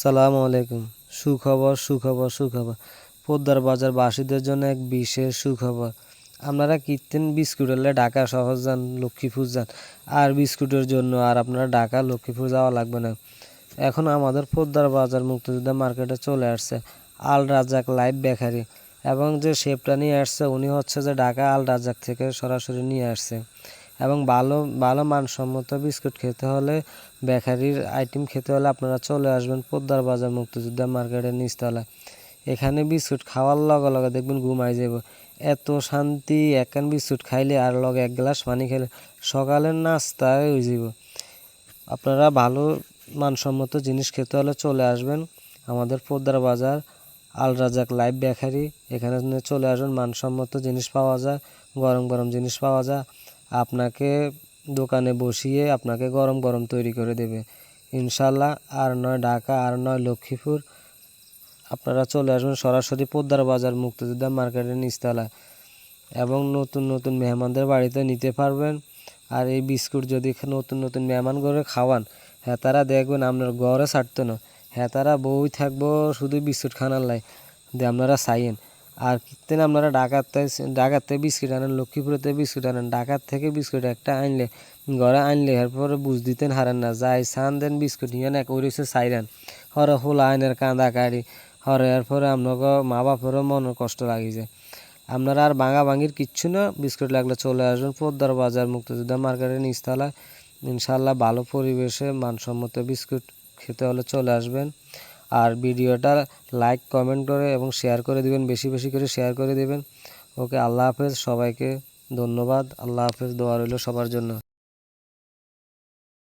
সালামু আলাইকুম। সুখবর সুখবর সুখবর। পোদ্দার বাজার বাসীদের জন্য এক বিশেষ সুখবর। আপনারা কীর্তেন বিস্কুট হলে ঢাকা শহর যান, লক্ষ্মীপুর যান। আর বিস্কুটের জন্য আর আপনারা ঢাকা, লক্ষ্মীপুর যাওয়া লাগবে না। এখন আমাদের পোদ্দার বাজার মুক্তিযোদ্ধা মার্কেটে চলে আসছে আল রাজাক লাইভ বেকারি এবং যে শেপটা নিয়ে আসছে, উনি হচ্ছে যে ঢাকা আল রাজাক থেকে সরাসরি নিয়ে আসছে। এবং ভালো ভালো মানসম্মত বিস্কুট খেতে হলে, বেকারির আইটেম খেতে হলে আপনারা চলে আসবেন পোদ্দার বাজার মুক্তিযোদ্ধা মার্কেটের নিচতলায়। এখানে বিস্কুট খাওয়ার লগে লগে দেখবেন ঘুমাই যাব এত শান্তি একখান বিস্কুট খাইলে আর লগে এক গ্লাস পানি খেলে সকালের নাস্তায় হয়ে যাব আপনারা ভালো মানসম্মত জিনিস খেতে হলে চলে আসবেন আমাদের পোদ্দার বাজার, আল রাজাক লাইভ বেকারি। এখানে চলে আসবেন মানসম্মত জিনিস পাওয়া যায়, গরম গরম জিনিস পাওয়া যায়। আপনাকে দোকানে বসিয়ে আপনাকে গরম গরম তৈরি করে দেবে। ইনশাল্লাহ আর নয় ঢাকা, আর নয় লক্ষ্মীপুর, আপনারা চলে আসবেন সরাসরি পোদ্দার বাজার মুক্তিযোদ্ধা মার্কেটের নিচতলায় এবং নতুন নতুন মেহমানদের বাড়িতে নিতে পারবেন। আর এই বিস্কুট যদি নতুন নতুন মেহমান করে খাওয়ান হ্যাঁ তারা দেখবেন আপনার ঘরে ছাড়তো না। হ্যাঁ তারা বই থাকব শুধু বিস্কুট খানার লাই দিয়ে আপনারা চাইয়েন আর কীর্তেন আপনারা ঢাকাতে ঢাকার থেকে বিস্কুট আনেন, লক্ষ্মীপুরেতে বিস্কুট আনেন ঢাকার থেকে বিস্কুট একটা আনলে, ঘরে আনলে এরপরে বুঝ দিতেন হারেন না, যাই সান দেন বিস্কুট নিয়ে না করেছে সাইরান। হরে হোলা আইনের কাঁদা কাড়ি হরে এরপরে আপনাকে মা বাপেরও মনের কষ্ট লাগিছে। আপনারা আর ভাঙা ভাঙির কিচ্ছু না, বিস্কুট লাগলে চলে আসবেন পোদ্দার বাজার মুক্তিযোদ্ধা মার্কেটের নিচতলায়। ইনশাল্লাহ ভালো পরিবেশে মানসম্মত বিস্কুট খেতে হলে চলে আসবেন। আর ভিডিওটা লাইক, কমেন্ট করে এবং শেয়ার করে দিবেন, বেশি বেশি করে শেয়ার করে দিবেন। ওকে, আল্লাহ হাফেজ, সবাইকে ধন্যবাদ। আল্লাহ হাফেজ, দোয়া রইল সবার জন্য।